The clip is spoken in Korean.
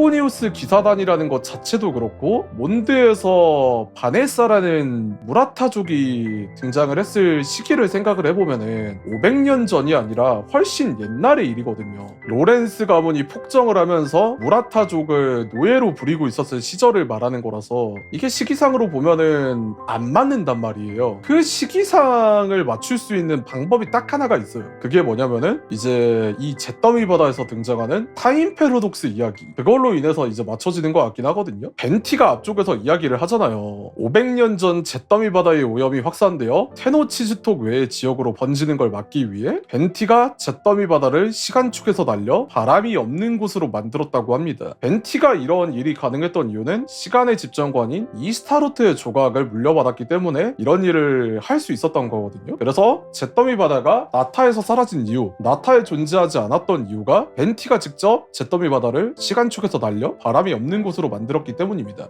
페보니우스 기사단이라는 것 자체도 그렇고 몬드에서 바네사라는 무라타족이 등장을 했을 시기를 생각을 해보면은 500년 전이 아니라 훨씬 옛날의 일이거든요. 로렌스 가문이 폭정을 하면서 무라타족을 노예로 부리고 있었을 시절을 말하는 거라서 이게 시기상으로 보면은 안 맞는단 말이에요. 그 시기상을 맞출 수 있는 방법이 딱 하나가 있어요. 그게 뭐냐면은 이제 이 잿더미 바다에서 등장하는 타임 패러독스 이야기. 그걸로 인해서 이제 맞춰지는 것 같긴 하거든요. 벤티가 앞쪽에서 이야기를 하잖아요. 500년 전 잿더미 바다의 오염이 확산되어 테노치즈톡 외의 지역으로 번지는 걸 막기 위해 벤티가 잿더미 바다를 시간축에서 날려 바람이 없는 곳으로 만들었다고 합니다. 벤티가 이런 일이 가능했던 이유는 시간의 집정관인 이스타로트의 조각을 물려받았기 때문에 이런 일을 할 수 있었던 거거든요. 그래서 잿더미 바다가 나타에서 사라진 이유, 나타에 존재하지 않았던 이유가 벤티가 직접 잿더미 바다를 시간축에서 날려 바람이 없는 곳으로 만들었기 때문입니다.